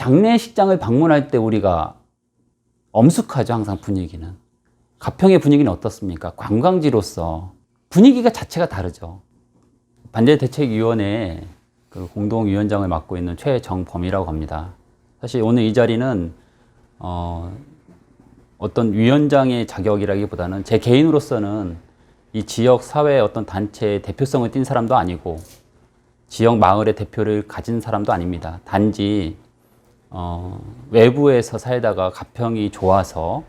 장례식장을 방문할 때 우리가 엄숙하죠, 항상 분위기는. 가평의 분위기는 어떻습니까? 관광지로서 분위기가 자체가 다르죠. 반대대책위원회 그 공동위원장을 맡고 있는 최정범이라고 합니다. 사실 오늘 이 자리는 어, 어떤 위원장의 자격이라기보다는 제 개인으로서는 이 지역 사회 어떤 단체의 대표성을 띈 사람도 아니고 지역 마을의 대표를 가진 사람도 아닙니다. 단지 어, 외부에서 살다가 가평이 좋아서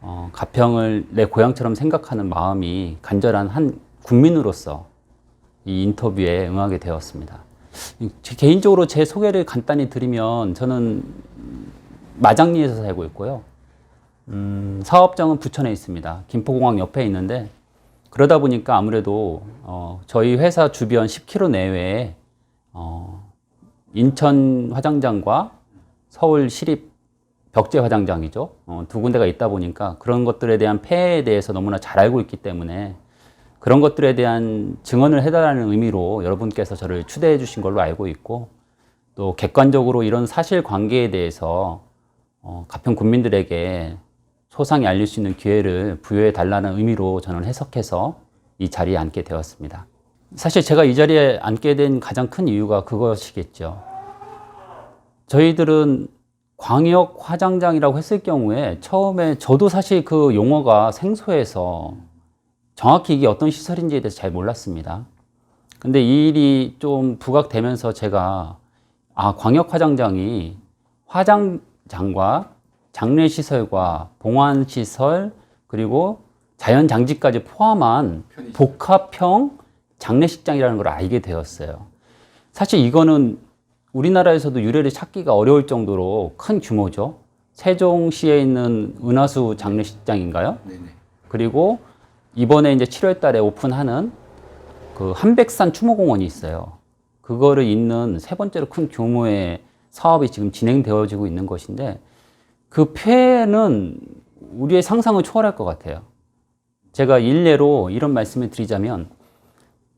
어, 가평을 내 고향처럼 생각하는 마음이 간절한 한 국민으로서 이 인터뷰에 응하게 되었습니다. 제 개인적으로 제 소개를 간단히 드리면 저는 마장리에서 살고 있고요. 음, 사업장은 부천에 있습니다. 김포공항 옆에 있는데 그러다 보니까 아무래도 어, 저희 회사 주변 10km 내외에 어, 인천 화장장과 서울 시립 벽제 화장장이죠. 어, 두 군데가 있다 보니까 그런 것들에 대한 폐해에 대해서 너무나 잘 알고 있기 때문에 그런 것들에 대한 증언을 해달라는 의미로 여러분께서 저를 추대해 주신 걸로 알고 있고 또 객관적으로 이런 사실 관계에 대해서 어, 가평 국민들에게 소상히 알릴 수 있는 기회를 부여해 달라는 의미로 저는 해석해서 이 자리에 앉게 되었습니다. 사실 제가 이 자리에 앉게 된 가장 큰 이유가 그것이겠죠. 저희들은 광역 화장장이라고 했을 경우에 처음에 저도 사실 그 용어가 생소해서 정확히 이게 어떤 시설인지에 대해서 잘 몰랐습니다. 근데 이 일이 좀 부각되면서 제가 아, 광역 화장장이 화장장과 장례시설과 봉안시설 그리고 자연장지까지 포함한 복합형 장례식장이라는 걸 알게 되었어요. 사실 이거는 우리나라에서도 유래를 찾기가 어려울 정도로 큰 규모죠. 세종시에 있는 은하수 장례식장인가요? 네네. 그리고 이번에 이제 7월 달에 오픈하는 그 한백산 추모공원이 있어요. 그거를 잇는 세 번째로 큰 규모의 사업이 지금 진행되어지고 있는 것인데 그 폐해는 우리의 상상을 초월할 것 같아요. 제가 일례로 이런 말씀을 드리자면,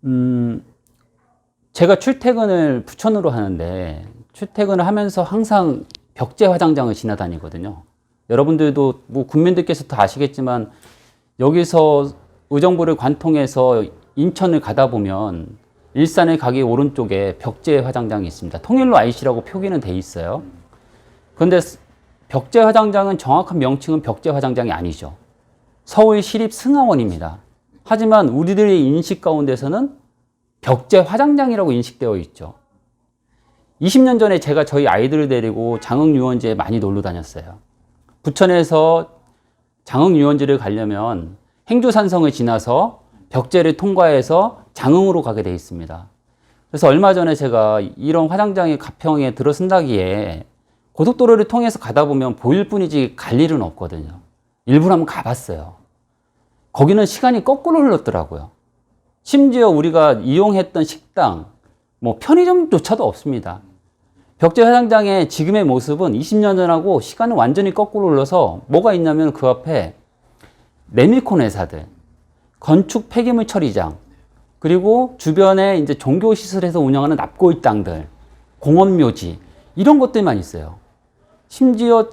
음, 제가 출퇴근을 부천으로 하는데 출퇴근을 하면서 항상 벽제 화장장을 지나다니거든요. 여러분들도 뭐 국민들께서 다 아시겠지만 여기서 의정부를 관통해서 인천을 가다 보면 일산을 가기 오른쪽에 벽제 화장장이 있습니다. 통일로 IC라고 표기는 돼 있어요. 그런데 벽제 화장장은 정확한 명칭은 벽제 화장장이 아니죠. 서울 시립 승하원입니다. 하지만 우리들의 인식 가운데서는 벽제 화장장이라고 인식되어 있죠. 20년 전에 제가 저희 아이들을 데리고 장흥유원지에 많이 놀러 다녔어요. 부천에서 장흥유원지를 가려면 행주산성을 지나서 벽제를 통과해서 장흥으로 가게 되어 있습니다. 그래서 얼마 전에 제가 이런 화장장이 가평에 들어선다기에 고속도로를 통해서 가다 보면 보일 뿐이지 갈 일은 없거든요. 일부러 한번 가봤어요. 거기는 시간이 거꾸로 흘렀더라고요. 심지어 우리가 이용했던 식당, 뭐 편의점조차도 없습니다. 벽제 화장장의 지금의 모습은 20년 전하고 시간은 완전히 거꾸로 흘러서 뭐가 있냐면 그 앞에 레밀콘 회사들, 건축 폐기물 처리장, 그리고 주변에 이제 종교시설에서 운영하는 납골당들, 공원묘지, 이런 것들만 있어요. 심지어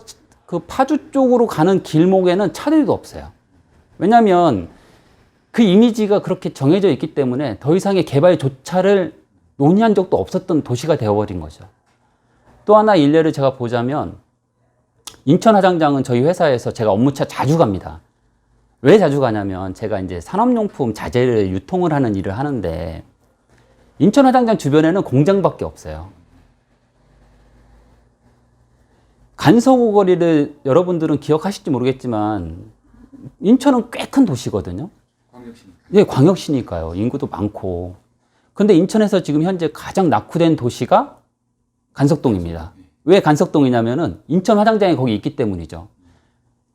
그 파주 쪽으로 가는 길목에는 차들도 없어요. 왜냐하면 그 이미지가 그렇게 정해져 있기 때문에 더 이상의 개발 조차를 논의한 적도 없었던 도시가 되어버린 거죠. 또 하나 일례를 제가 보자면 인천 화장장은 저희 회사에서 제가 업무차 자주 갑니다. 왜 자주 가냐면 제가 이제 산업용품 자재를 유통을 하는 일을 하는데 인천 화장장 주변에는 공장밖에 없어요. 간서구 거리를 여러분들은 기억하실지 모르겠지만 인천은 꽤 큰 도시거든요. 광역시니까. 예, 광역시니까요. 인구도 많고. 근데 인천에서 지금 현재 가장 낙후된 도시가 간석동입니다. 왜 간석동이냐면은 인천 화장장이 거기 있기 때문이죠.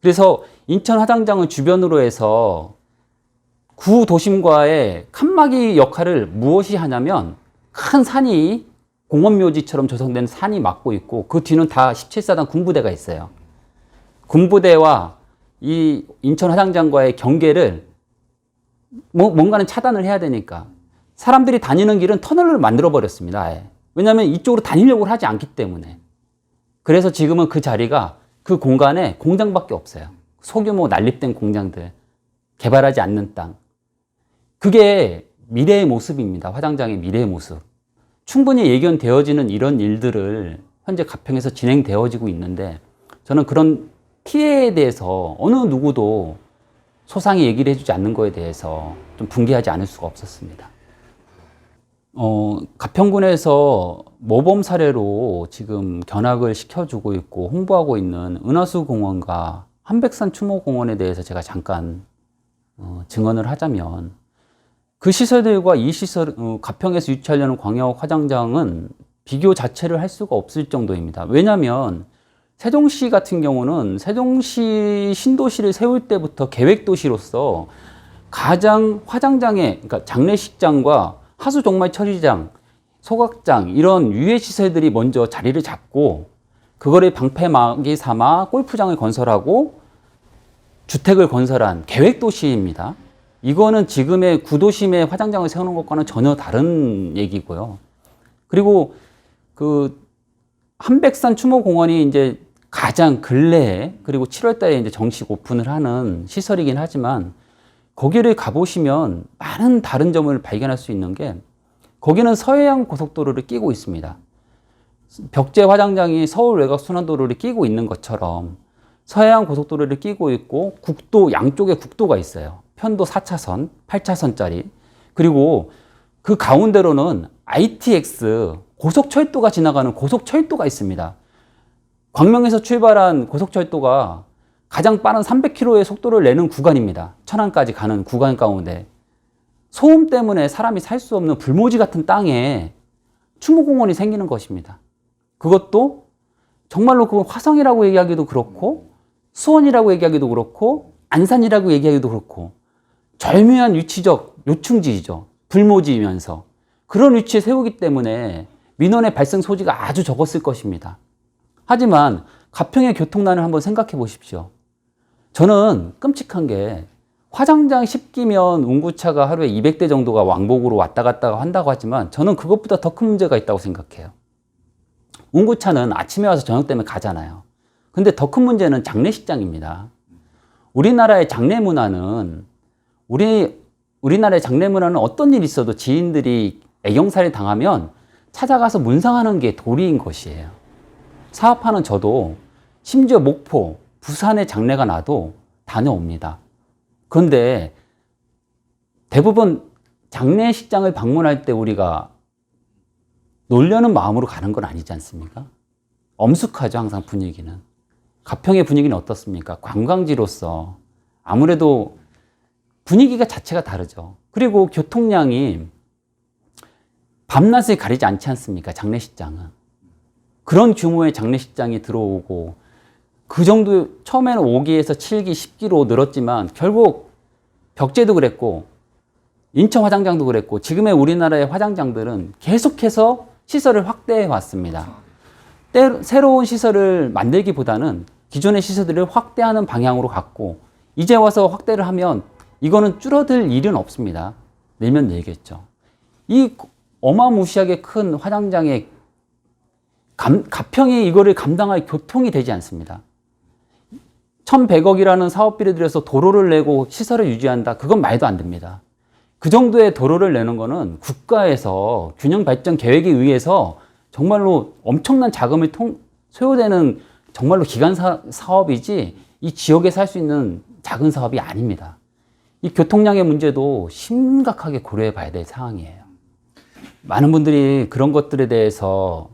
그래서 인천 화장장을 주변으로 해서 구 도심과의 칸막이 역할을 무엇이 하냐면 큰 산이 공원묘지처럼 조성된 산이 막고 있고 그 뒤는 다 17사단 군부대가 있어요. 군부대와 이 인천 화장장과의 경계를 뭐, 뭔가는 차단을 해야 되니까 사람들이 다니는 길은 터널을 만들어 버렸습니다. 아예. 왜냐하면 이쪽으로 다니려고 하지 않기 때문에. 그래서 지금은 그 자리가 그 공간에 공장밖에 없어요. 소규모 난립된 공장들. 개발하지 않는 땅. 그게 미래의 모습입니다. 화장장의 미래의 모습. 충분히 예견되어지는 이런 일들을 현재 가평에서 진행되어지고 있는데 저는 그런 피해에 대해서 어느 누구도 소상히 얘기를 해주지 않는 거에 대해서 좀 분개하지 않을 수가 없었습니다. 어, 가평군에서 모범 사례로 지금 견학을 시켜주고 있고 홍보하고 있는 은하수 공원과 한백산 추모공원에 대해서 제가 잠깐 어, 증언을 하자면 그 시설들과 이 시설 어, 가평에서 유치하려는 광역 화장장은 비교 자체를 할 수가 없을 정도입니다. 왜냐하면 세종시 같은 경우는 세종시 신도시를 세울 때부터 계획도시로서 가장 화장장에 그러니까 장례식장과 하수 종말 처리장, 소각장 이런 유해 시설들이 먼저 자리를 잡고 그거를 방패막이 삼아 골프장을 건설하고 주택을 건설한 계획 도시입니다. 이거는 지금의 구도심의 화장장을 세우는 것과는 전혀 다른 얘기고요. 그리고 그 한백산 추모공원이 이제 가장 근래에 그리고 7월 달에 이제 정식 오픈을 하는 시설이긴 하지만 거기를 가보시면 많은 다른 점을 발견할 수 있는 게 거기는 서해안 고속도로를 끼고 있습니다. 벽제 화장장이 서울 외곽 순환도로를 끼고 있는 것처럼 서해안 고속도로를 끼고 있고 국도 양쪽에 국도가 있어요. 편도 4차선, 8차선짜리. 그리고 그 가운데로는 ITX 고속철도가 지나가는 고속철도가 있습니다. 광명에서 출발한 고속철도가 가장 빠른 300km의 속도를 내는 구간입니다. 천안까지 가는 구간 가운데 소음 때문에 사람이 살 수 없는 불모지 같은 땅에 추모공원이 생기는 것입니다. 그것도 정말로 그 화성이라고 얘기하기도 그렇고 수원이라고 얘기하기도 그렇고 안산이라고 얘기하기도 그렇고 절묘한 위치적 요충지이죠. 불모지이면서 그런 위치에 세우기 때문에 민원의 발생 소지가 아주 적었을 것입니다. 하지만 가평의 교통난을 한번 생각해 보십시오. 저는 끔찍한 게 화장장 10기면 운구차가 하루에 200대 정도가 왕복으로 왔다 갔다 한다고 하지만 저는 그것보다 더 큰 문제가 있다고 생각해요. 운구차는 아침에 와서 저녁 때문에 가잖아요. 근데 더 큰 문제는 장례식장입니다. 우리나라의 장례 문화는 우리 우리나라의 장례 문화는 어떤 일이 있어도 지인들이 애경살이 당하면 찾아가서 문상하는 게 도리인 것이에요. 사업하는 저도 심지어 목포, 부산에 장례가 나도 다녀옵니다. 그런데 대부분 장례식장을 방문할 때 우리가 놀려는 마음으로 가는 건 아니지 않습니까? 엄숙하죠, 항상 분위기는. 가평의 분위기는 어떻습니까? 관광지로서 아무래도 분위기가 자체가 다르죠. 그리고 교통량이 밤낮을 가리지 않지 않습니까? 장례식장은. 그런 규모의 장례식장이 들어오고 그 정도 처음에는 5기에서 7기, 10기로 늘었지만 결국 벽제도 그랬고 인천 화장장도 그랬고 지금의 우리나라의 화장장들은 계속해서 시설을 확대해 왔습니다. 때, 새로운 시설을 만들기보다는 기존의 시설들을 확대하는 방향으로 갔고 이제 와서 확대를 하면 이거는 줄어들 일은 없습니다. 늘면 늘겠죠. 이 어마무시하게 큰 화장장의 감, 가평이 이거를 감당할 교통이 되지 않습니다. 1100억이라는 사업비를 들여서 도로를 내고 시설을 유지한다. 그건 말도 안 됩니다. 그 정도의 도로를 내는 거는 국가에서 균형 발전 계획에 의해서 정말로 엄청난 자금을 통, 소요되는 정말로 기간 사, 사업이지 이 지역에 살수 있는 작은 사업이 아닙니다. 이 교통량의 문제도 심각하게 고려해 봐야 될 상황이에요. 많은 분들이 그런 것들에 대해서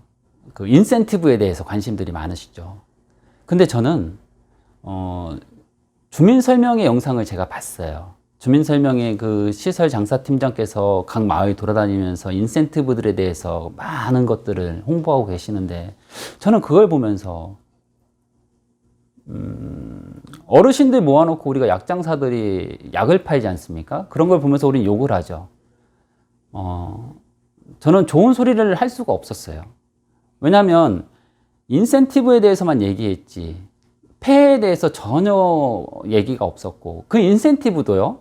그 인센티브에 대해서 관심들이 많으시죠. 근데 저는 어, 주민 설명의 영상을 제가 봤어요. 주민 설명의 그 시설 장사 팀장께서 각 마을 돌아다니면서 인센티브들에 대해서 많은 것들을 홍보하고 계시는데 저는 그걸 보면서 음, 어르신들 모아놓고 우리가 약장사들이 약을 팔지 않습니까? 그런 걸 보면서 우리는 욕을 하죠. 어, 저는 좋은 소리를 할 수가 없었어요. 왜냐하면 인센티브에 대해서만 얘기했지 폐해에 대해서 전혀 얘기가 없었고 그 인센티브도요.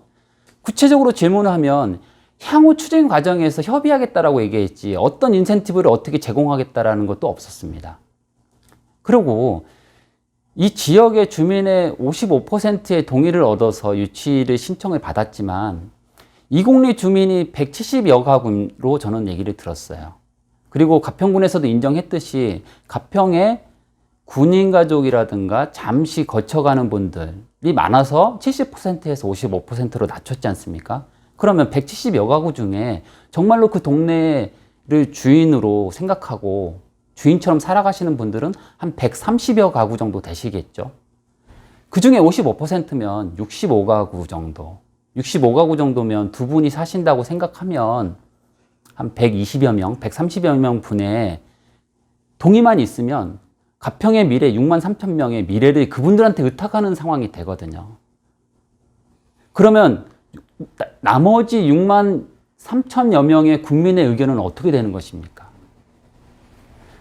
구체적으로 질문을 하면 향후 추진 과정에서 협의하겠다라고 얘기했지 어떤 인센티브를 어떻게 제공하겠다라는 것도 없었습니다. 그리고 이 지역의 주민의 55%의 동의를 얻어서 유치를 신청을 받았지만 이곡리 주민이 170여 가구로 저는 얘기를 들었어요. 그리고 가평군에서도 인정했듯이 가평에 군인 가족이라든가 잠시 거쳐가는 분들이 많아서 70%에서 55%로 낮췄지 않습니까? 그러면 170여 가구 중에 정말로 그 동네를 주인으로 생각하고 주인처럼 살아가시는 분들은 한 130여 가구 정도 되시겠죠. 그 중에 55%면 65가구 정도. 65가구 정도면 두 분이 사신다고 생각하면 한 120여 명, 130여 명 분의 동의만 있으면 가평의 미래 6만 3천 명의 미래를 그분들한테 의탁하는 상황이 되거든요. 그러면 나- 나머지 6만 3천여 명의 국민의 의견은 어떻게 되는 것입니까?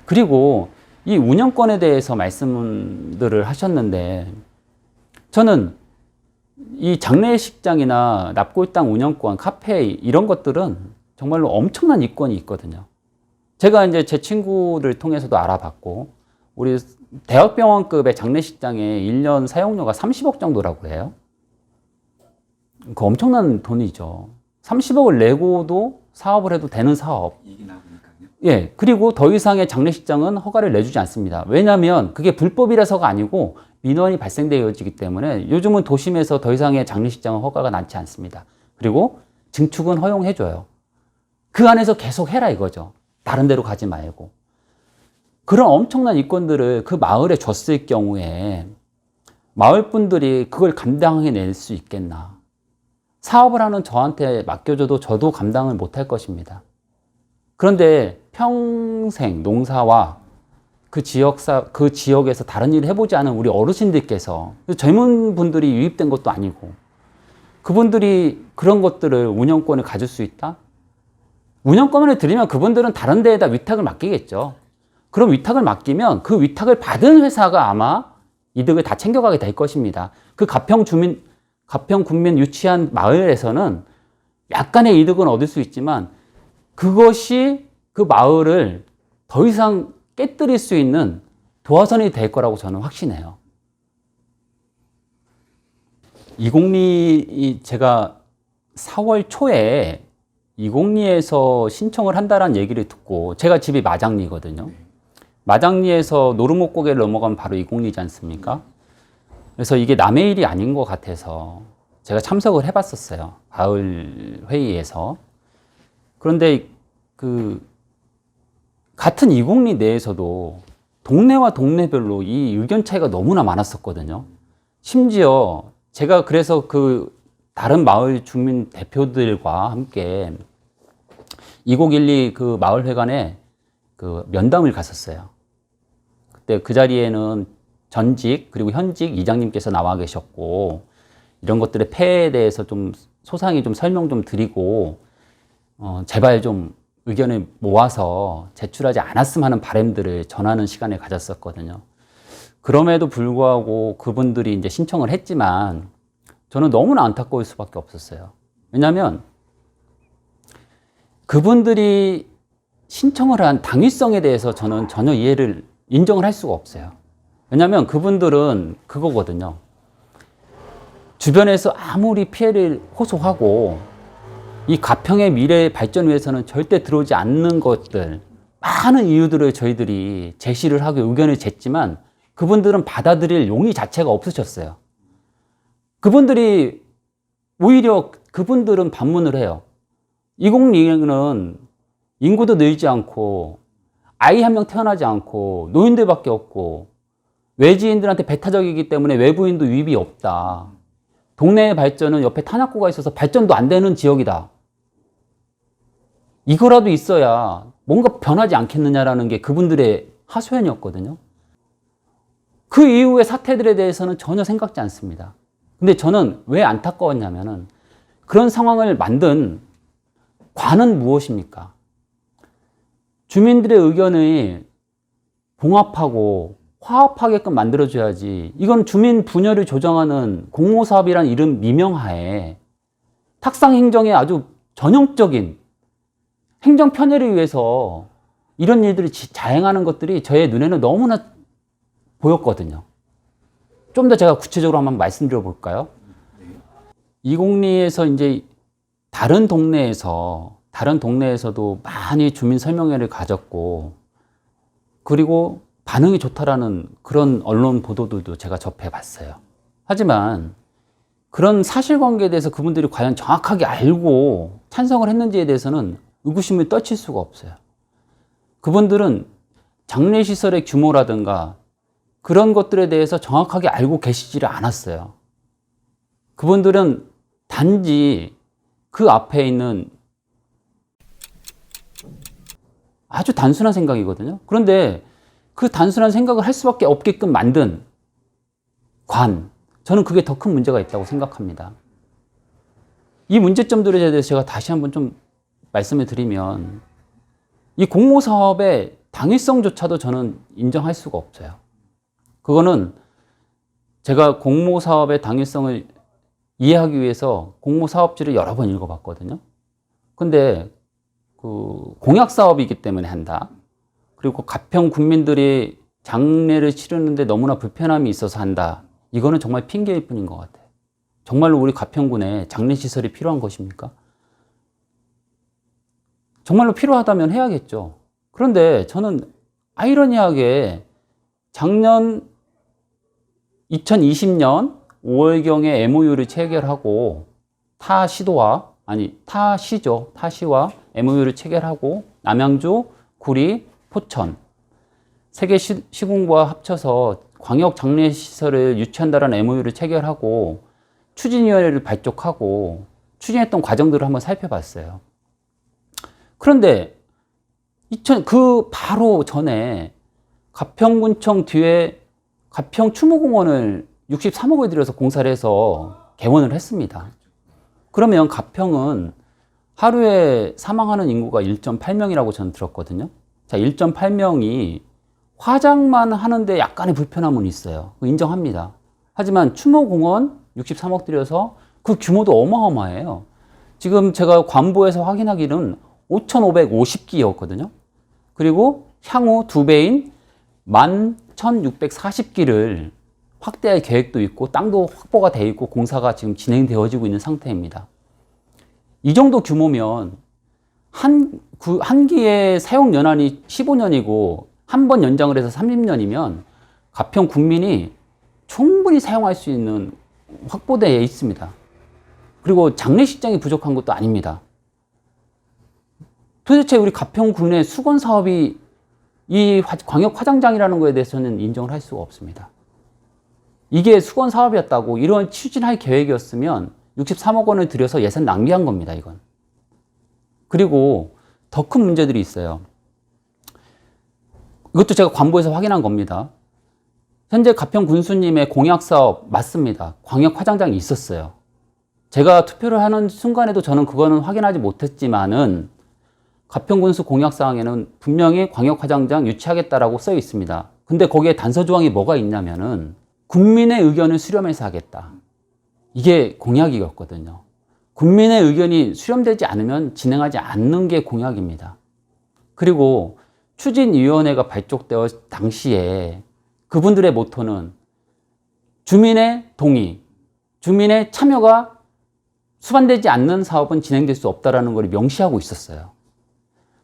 그리고 이 운영권에 대해서 말씀들을 하셨는데 저는 이 장례식장이나 납골당 운영권, 카페 이런 것들은 정말로 엄청난 이권이 있거든요. 제가 이제 제 친구를 통해서도 알아봤고 우리 대학병원급의 장례식장에 1년 사용료가 30억 정도라고 해요. 그 엄청난 돈이죠. 30억을 내고도 사업을 해도 되는 사업. 예. 그리고 더 이상의 장례식장은 허가를 내주지 않습니다. 왜냐하면 그게 불법이라서가 아니고 민원이 발생되어지기 때문에 요즘은 도심에서 더 이상의 장례식장은 허가가 나지 않습니다. 그리고 증축은 허용해줘요. 그 안에서 계속 해라 이거죠. 다른 데로 가지 말고. 그런 엄청난 이권들을 그 마을에 줬을 경우에 마을 분들이 그걸 감당해낼 수 있겠나. 사업을 하는 저한테 맡겨줘도 저도 감당을 못할 것입니다. 그런데 평생 농사와 그 지역사, 그 지역에서 다른 일을 해보지 않은 우리 어르신들께서 젊은 분들이 유입된 것도 아니고 그분들이 그런 것들을 운영권을 가질 수 있다? 운영권을 드리면 그분들은 다른 데에다 위탁을 맡기겠죠. 그럼 위탁을 맡기면 그 위탁을 받은 회사가 아마 이득을 다 챙겨가게 될 것입니다. 그 가평 주민, 가평 군민 유치한 마을에서는 약간의 이득은 얻을 수 있지만 그것이 그 마을을 더 이상 깨뜨릴 수 있는 도화선이 될 거라고 저는 확신해요. 이공리 제가 4월 초에 이공리에서 신청을 한다라는 얘기를 듣고 제가 집이 마장리거든요. 마장리에서 노르목고개를 넘어가면 바로 이공리지 않습니까? 그래서 이게 남의 일이 아닌 것 같아서 제가 참석을 해봤었어요. 가을 회의에서. 그런데 그 같은 이공리 내에서도 동네와 동네별로 이 의견 차이가 너무나 많았었거든요. 심지어 제가 그래서 그 다른 마을 주민 대표들과 함께 2012 그 마을 회관에 그 면담을 갔었어요. 그때 그 자리에는 전직 그리고 현직 이장님께서 나와 계셨고 이런 것들의 폐해에 대해서 좀 소상히 좀 설명 좀 드리고 어, 제발 좀 의견을 모아서 제출하지 않았으면 하는 바람들을 전하는 시간을 가졌었거든요. 그럼에도 불구하고 그분들이 이제 신청을 했지만 저는 너무나 안타까울 수밖에 없었어요. 왜냐하면 그분들이 신청을 한 당위성에 대해서 저는 전혀 이해를 인정을 할 수가 없어요. 왜냐하면 그분들은 그거거든요. 주변에서 아무리 피해를 호소하고 이 가평의 미래 발전 위해서는 절대 들어오지 않는 것들 많은 이유들을 저희들이 제시를 하고 의견을 냈지만 그분들은 받아들일 용의 자체가 없으셨어요. 그분들이 오히려 그분들은 반문을 해요. 이공리는 인구도 늘지 않고 아이 한 명 태어나지 않고 노인들밖에 없고 외지인들한테 배타적이기 때문에 외부인도 유입이 없다. 동네의 발전은 옆에 탄압구가 있어서 발전도 안 되는 지역이다. 이거라도 있어야 뭔가 변하지 않겠느냐라는 게 그분들의 하소연이었거든요. 그 이후의 사태들에 대해서는 전혀 생각지 않습니다. 근데 저는 왜 안타까웠냐면은 그런 상황을 만든 관은 무엇입니까? 주민들의 의견을 봉합하고 화합하게끔 만들어줘야지. 이건 주민 분열을 조정하는 공모사업이란 이름 미명하에 탁상 행정의 아주 전형적인 행정 편의를 위해서 이런 일들이 지- 자행하는 것들이 저의 눈에는 너무나 보였거든요. 좀 더 제가 구체적으로 한번 말씀드려 볼까요? 이공리에서 이제 다른 동네에서 다른 동네에서도 많이 주민 설명회를 가졌고 그리고 반응이 좋다라는 그런 언론 보도들도 제가 접해 봤어요. 하지만 그런 사실관계에 대해서 그분들이 과연 정확하게 알고 찬성을 했는지에 대해서는 의구심을 떨칠 수가 없어요. 그분들은 장례시설의 규모라든가 그런 것들에 대해서 정확하게 알고 계시지를 않았어요. 그분들은 단지 그 앞에 있는 아주 단순한 생각이거든요. 그런데 그 단순한 생각을 할 수밖에 없게끔 만든 관, 저는 그게 더 큰 문제가 있다고 생각합니다. 이 문제점들에 대해서 제가 다시 한번 좀 말씀을 드리면 이 공모 사업의 당위성조차도 저는 인정할 수가 없어요. 그거는 제가 공모 사업의 당위성을 이해하기 위해서 공모 사업지를 여러 번 읽어봤거든요. 근데 그 공약 사업이기 때문에 한다. 그리고 가평 국민들이 장례를 치르는데 너무나 불편함이 있어서 한다. 이거는 정말 핑계일 뿐인 것 같아요. 정말로 우리 가평군에 장례 시설이 필요한 것입니까? 정말로 필요하다면 해야겠죠. 그런데 저는 아이러니하게 작년 2020년 5월경에 MOU를 체결하고 타 시도와 아니 타 시죠 타 시와 MOU를 체결하고 남양주, 구리, 포천 세개 시- 시군과 합쳐서 광역 장례 시설을 유치한다는 MOU를 체결하고 추진위원회를 발족하고 추진했던 과정들을 한번 살펴봤어요. 그런데 2000, 그 바로 전에 가평군청 뒤에 가평 추모공원을 63억을 들여서 공사를 해서 개원을 했습니다. 그러면 가평은 하루에 사망하는 인구가 1.8명이라고 저는 들었거든요. 자, 1.8명이 화장만 하는데 약간의 불편함은 있어요. 인정합니다. 하지만 추모공원 63억 들여서 그 규모도 어마어마해요. 지금 제가 관보에서 확인하기는 5,550기였거든요. 그리고 향후 두 배인 11,640기를 확대할 계획도 있고 땅도 확보가 돼 있고 공사가 지금 진행되어지고 있는 상태입니다. 이 정도 규모면 한, 구- 한 기의 사용 연한이 15년이고 한 번 연장을 해서 30년이면 가평 국민이 충분히 사용할 수 있는 확보되어 있습니다. 그리고 장례식장이 부족한 것도 아닙니다. 도대체 우리 가평군의 수건 사업이 이 화- 광역 화장장이라는 거에 대해서는 인정을 할 수가 없습니다. 이게 수건 사업이었다고 이런 추진할 계획이었으면 63억 원을 들여서 예산 낭비한 겁니다, 이건. 그리고 더 큰 문제들이 있어요. 이것도 제가 관보에서 확인한 겁니다. 현재 가평 군수님의 공약 사업 맞습니다. 광역 화장장이 있었어요. 제가 투표를 하는 순간에도 저는 그거는 확인하지 못했지만은 가평 군수 공약 사항에는 분명히 광역 화장장 유치하겠다라고 써 있습니다. 근데 거기에 단서 조항이 뭐가 있냐면은 국민의 의견을 수렴해서 하겠다. 이게 공약이었거든요. 국민의 의견이 수렴되지 않으면 진행하지 않는 게 공약입니다. 그리고 추진위원회가 발족되어 당시에 그분들의 모토는 주민의 동의, 주민의 참여가 수반되지 않는 사업은 진행될 수 없다라는 걸 명시하고 있었어요.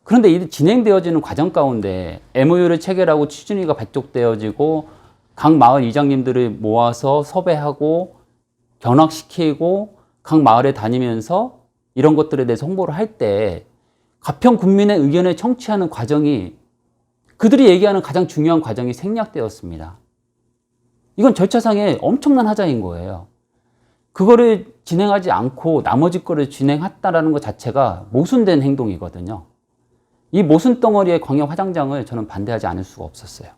그런데 이 진행되어지는 과정 가운데 MOU를 체결하고 추진위가 발족되어지고 각 마을 이장님들을 모아서 섭외하고 견학시키고 각 마을에 다니면서 이런 것들에 대해서 홍보를 할 때 가평 국민의 의견을 청취하는 과정이 그들이 얘기하는 가장 중요한 과정이 생략되었습니다. 이건 절차상의 엄청난 하자인 거예요. 그거를 진행하지 않고 나머지 거를 진행했다라는 것 자체가 모순된 행동이거든요. 이 모순 덩어리의 광역 화장장을 저는 반대하지 않을 수가 없었어요.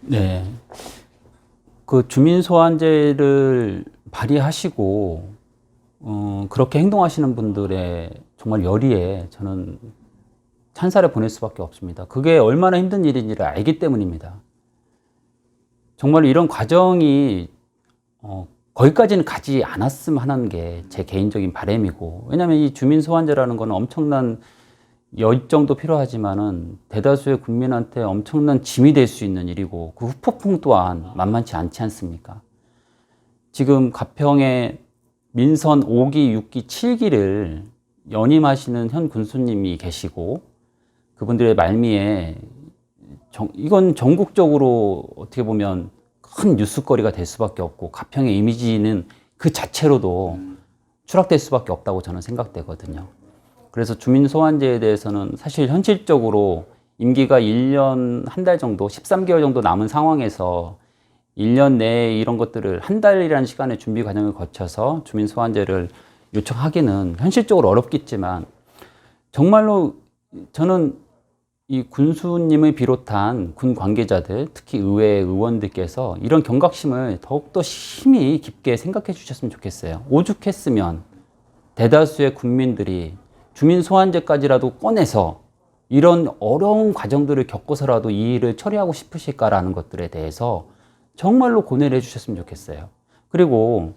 네. 그 주민 소환제를 발의하시고 어, 그렇게 행동하시는 분들의 정말 열의에 저는 찬사를 보낼 수밖에 없습니다. 그게 얼마나 힘든 일인지를 알기 때문입니다. 정말 이런 과정이 어, 거기까지는 가지 않았으면 하는 게 제 개인적인 바람이고 왜냐하면 이 주민 소환제라는 거는 엄청난 열정도 필요하지만은 대다수의 국민한테 엄청난 짐이 될 수 있는 일이고 그 후폭풍 또한 만만치 않지 않습니까? 지금 가평에 민선 5기, 6기, 7기를 연임하시는 현 군수님이 계시고 그분들의 말미에 정- 이건 전국적으로 어떻게 보면 큰 뉴스거리가 될 수밖에 없고 가평의 이미지는 그 자체로도 추락될 수밖에 없다고 저는 생각되거든요. 그래서 주민 소환제에 대해서는 사실 현실적으로 임기가 1년 한 달 정도, 13개월 정도 남은 상황에서 1년 내에 이런 것들을 한 달이라는 시간의 준비 과정을 거쳐서 주민 소환제를 요청하기는 현실적으로 어렵겠지만 정말로 저는 이 군수님을 비롯한 군 관계자들, 특히 의회 의원들께서 이런 경각심을 더욱더 심히 깊게 생각해 주셨으면 좋겠어요. 오죽했으면 대다수의 국민들이 주민 소환제까지라도 꺼내서 이런 어려운 과정들을 겪고서라도 이 일을 처리하고 싶으실까라는 것들에 대해서 정말로 고뇌를 해 주셨으면 좋겠어요. 그리고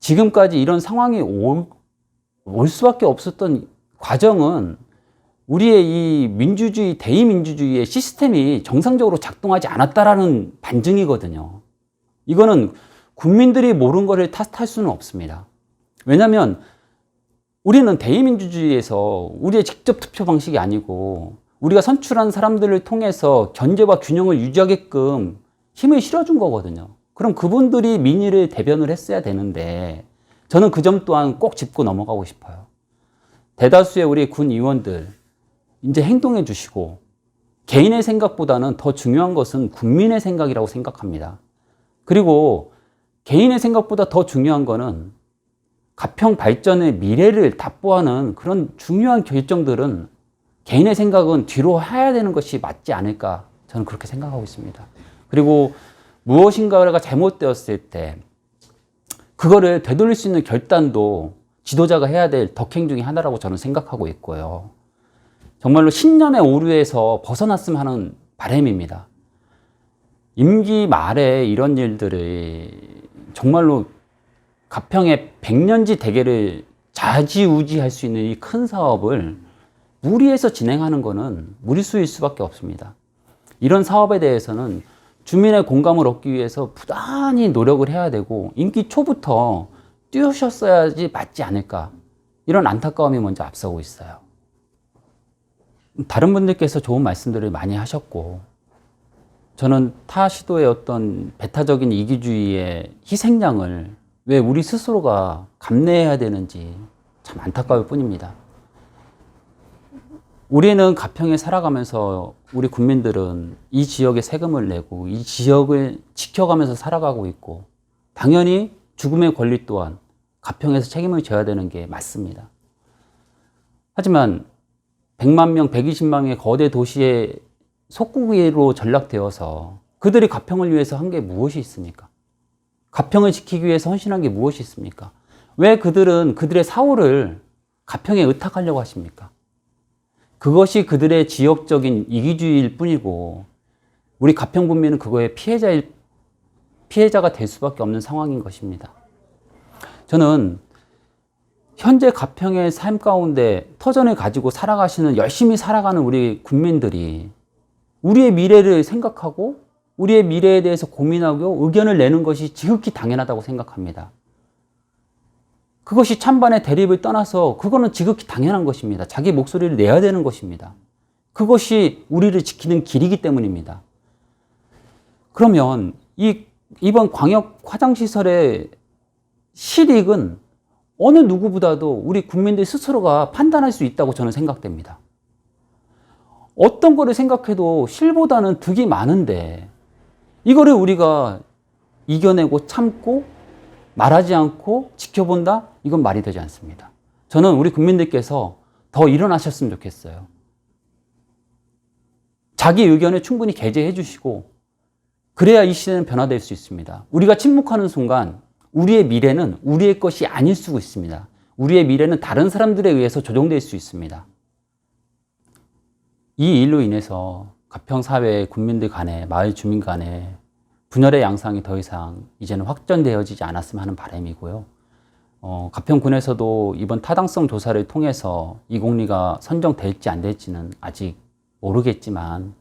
지금까지 이런 상황이 올, 올 수밖에 없었던 과정은 우리의 이 민주주의, 대의민주주의의 시스템이 정상적으로 작동하지 않았다라는 반증이거든요. 이거는 국민들이 모르는 것을 탓할 수는 없습니다. 왜냐하면 우리는 대의민주주의에서 우리의 직접 투표 방식이 아니고 우리가 선출한 사람들을 통해서 견제와 균형을 유지하게끔 힘을 실어준 거거든요. 그럼 그분들이 민의를 대변을 했어야 되는데 저는 그 점 또한 꼭 짚고 넘어가고 싶어요. 대다수의 우리 군 의원들 이제 행동해 주시고 개인의 생각보다는 더 중요한 것은 국민의 생각이라고 생각합니다. 그리고 개인의 생각보다 더 중요한 거는 가평 발전의 미래를 답보하는 그런 중요한 결정들은 개인의 생각은 뒤로 해야 되는 것이 맞지 않을까 저는 그렇게 생각하고 있습니다. 그리고 무엇인가가 잘못되었을 때 그거를 되돌릴 수 있는 결단도 지도자가 해야 될 덕행 중에 하나라고 저는 생각하고 있고요. 정말로 신념의 오류에서 벗어났으면 하는 바람입니다. 임기 말에 이런 일들이 정말로 가평의 백년지 대계를 좌지우지할 수 있는 이 큰 사업을 무리해서 진행하는 것은 무리수일 수밖에 없습니다. 이런 사업에 대해서는 주민의 공감을 얻기 위해서 부단히 노력을 해야 되고 임기 초부터 뛰으셨어야지 맞지 않을까 이런 안타까움이 먼저 앞서고 있어요. 다른 분들께서 좋은 말씀들을 많이 하셨고 저는 타 시도의 어떤 배타적인 이기주의의 희생양을 왜 우리 스스로가 감내해야 되는지 참 안타까울 뿐입니다. 우리는 가평에 살아가면서 우리 국민들은 이 지역에 세금을 내고 이 지역을 지켜가면서 살아가고 있고 당연히 죽음의 권리 또한 가평에서 책임을 져야 되는 게 맞습니다. 하지만 100만 명, 120만의 거대 도시의 속국으로 전락되어서 그들이 가평을 위해서 한 게 무엇이 있습니까? 가평을 지키기 위해서 헌신한 게 무엇이 있습니까? 왜 그들은 그들의 사고를 가평에 의탁하려고 하십니까? 그것이 그들의 지역적인 이기주의일 뿐이고 우리 가평 군민은 그거의 피해자일 피해자가 될 수밖에 없는 상황인 것입니다. 저는 현재 가평의 삶 가운데 터전을 가지고 살아가시는 열심히 살아가는 우리 국민들이 우리의 미래를 생각하고 우리의 미래에 대해서 고민하고 의견을 내는 것이 지극히 당연하다고 생각합니다. 그것이 찬반의 대립을 떠나서 그거는 지극히 당연한 것입니다. 자기 목소리를 내야 되는 것입니다. 그것이 우리를 지키는 길이기 때문입니다. 그러면 이 이번 광역 화장시설의 실익은 어느 누구보다도 우리 국민들 스스로가 판단할 수 있다고 저는 생각됩니다. 어떤 거를 생각해도 실보다는 득이 많은데 이거를 우리가 이겨내고 참고 말하지 않고 지켜본다? 이건 말이 되지 않습니다. 저는 우리 국민들께서 더 일어나셨으면 좋겠어요. 자기 의견을 충분히 게재해 주시고 그래야 이 시대는 변화될 수 있습니다. 우리가 침묵하는 순간 우리의 미래는 우리의 것이 아닐 수 있습니다. 우리의 미래는 다른 사람들에 의해서 조종될 수 있습니다. 이 일로 인해서 가평 사회 군민들 간에 마을 주민 간에 분열의 양상이 더 이상 이제는 확전되어지지 않았으면 하는 바람이고요. 어, 가평군에서도 이번 타당성 조사를 통해서 이 공리가 선정될지 안 될지는 아직 모르겠지만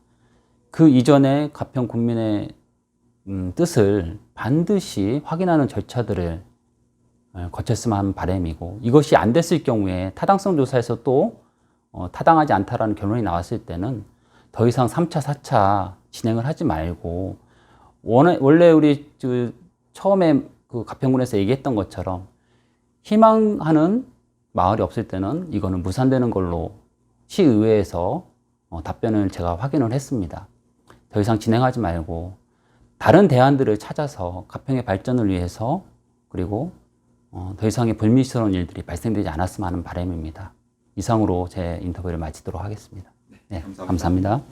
그 이전에 가평 군민의 음, 뜻을 반드시 확인하는 절차들을 어, 거쳤으면 하는 바람이고 이것이 안 됐을 경우에 타당성 조사에서 또 어, 타당하지 않다라는 결론이 나왔을 때는 더 이상 3차, 4차 진행을 하지 말고 원래, 원래 우리 그 처음에 그 가평군에서 얘기했던 것처럼 희망하는 마을이 없을 때는 이거는 무산되는 걸로 시의회에서 어, 답변을 제가 확인을 했습니다. 더 이상 진행하지 말고 다른 대안들을 찾아서 가평의 발전을 위해서 그리고 어, 더 이상의 불미스러운 일들이 발생되지 않았으면 하는 바람입니다. 이상으로 제 인터뷰를 마치도록 하겠습니다. 네, 감사합니다.